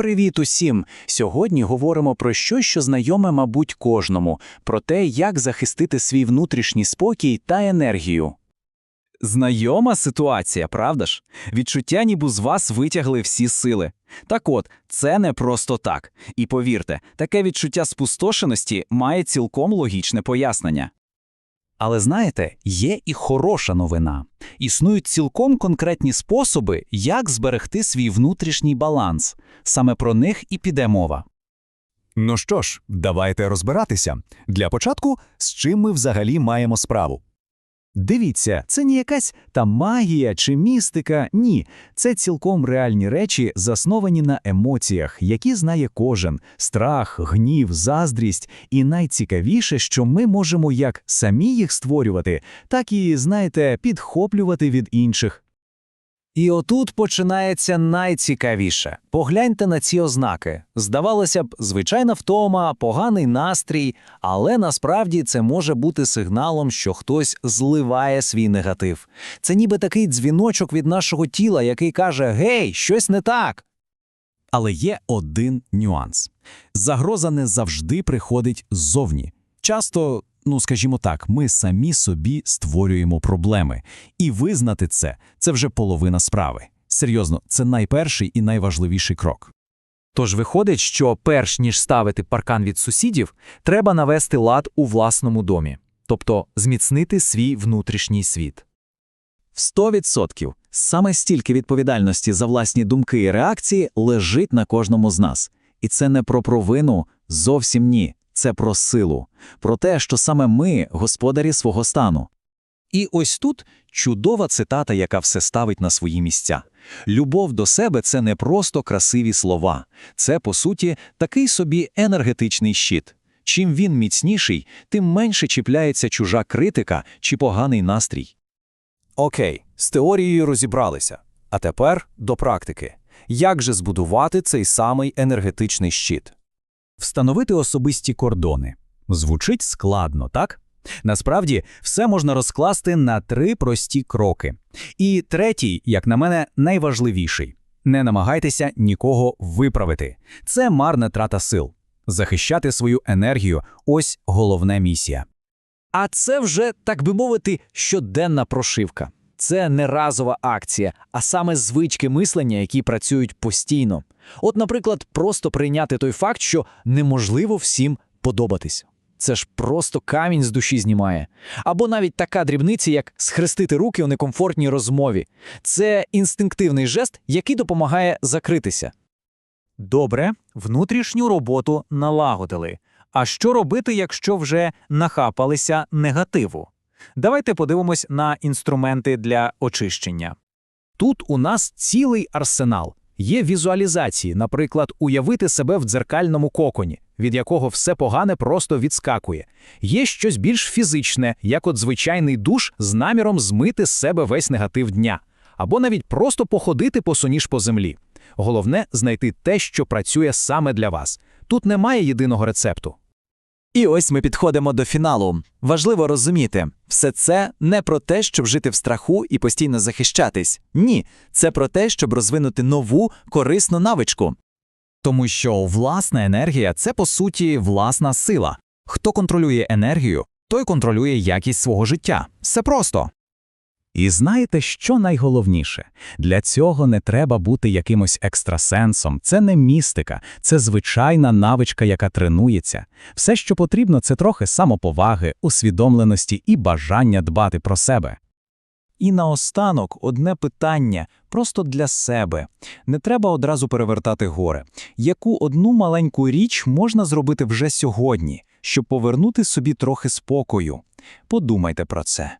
Привіт усім! Сьогодні говоримо про щось, що знайоме, мабуть, кожному, про те, як захистити свій внутрішній спокій та енергію. Знайома ситуація, правда ж? Відчуття, ніби з вас витягли всі сили. Так от, це не просто так. І повірте, таке відчуття спустошеності має цілком логічне пояснення. Але знаєте, є і хороша новина. Існують цілком конкретні способи, як зберегти свій внутрішній баланс. Саме про них і піде мова. Ну що ж, давайте розбиратися. Для початку, з чим ми взагалі маємо справу. Дивіться, це не якась там магія чи містика, ні. Це цілком реальні речі, засновані на емоціях, які знає кожен: страх, гнів, заздрість. І найцікавіше, що ми можемо як самі їх створювати, так і, знаєте, підхоплювати від інших. І отут починається найцікавіше. Погляньте на ці ознаки. Здавалося б, звичайна втома, поганий настрій, але насправді це може бути сигналом, що хтось зливає свій негатив. Це ніби такий дзвіночок від нашого тіла, який каже: Гей, щось не так. Але є один нюанс: загроза не завжди приходить ззовні. Часто, ну скажімо так, ми самі собі створюємо проблеми, і визнати це це вже половина справи. Серйозно, це найперший і найважливіший крок. Тож виходить, що перш ніж ставити паркан від сусідів, треба навести лад у власному домі, тобто зміцнити свій внутрішній світ. В 100% саме стільки відповідальності за власні думки і реакції лежить на кожному з нас. І це не про провину, зовсім ні. Це про силу, про те, що саме ми господарі свого стану. І ось тут чудова цитата, яка все ставить на свої місця. Любов до себе це не просто красиві слова, це, по суті, такий собі енергетичний щит. Чим він міцніший, тим менше чіпляється чужа критика чи поганий настрій. Окей, з теорією розібралися. А тепер до практики. Як же збудувати цей самий енергетичний щит? Встановити особисті кордони. Звучить складно, так? Насправді, все можна розкласти на три прості кроки. І третій, як на мене, найважливіший. Не намагайтеся нікого виправити. Це марна трата сил. Захищати свою енергію ось головна місія. А це вже, так би мовити, щоденна прошивка. Це не разова акція, а саме звички мислення, які працюють постійно. От, наприклад, просто прийняти той факт, що неможливо всім подобатись. Це ж просто камінь з душі знімає. Або навіть така дрібниця, як схрестити руки у некомфортній розмові. Це інстинктивний жест, який допомагає закритися. Добре, внутрішню роботу налагодили. А що робити, якщо вже нахапалися негативу? Давайте подивимось на інструменти для очищення. Тут у нас цілий арсенал. Є візуалізації, наприклад, уявити себе в дзеркальному коконі, від якого все погане просто відскакує. Є щось більш фізичне, як от звичайний душ з наміром змити з себе весь негатив дня, або навіть просто походити по соніж по землі. Головне знайти те, що працює саме для вас. Тут немає єдиного рецепту. І ось ми підходимо до фіналу. Важливо розуміти, все це не про те, щоб жити в страху і постійно захищатись. Ні, це про те, щоб розвинути нову корисну навичку. Тому що власна енергія це по суті власна сила. Хто контролює енергію, той контролює якість свого життя. Все просто. І знаєте, що найголовніше? Для цього не треба бути якимось екстрасенсом, це не містика, це звичайна навичка, яка тренується. Все, що потрібно, це трохи самоповаги, усвідомленості і бажання дбати про себе. І наостанок одне питання просто для себе. Не треба одразу перевертати горе. Яку одну маленьку річ можна зробити вже сьогодні, щоб повернути собі трохи спокою? Подумайте про це.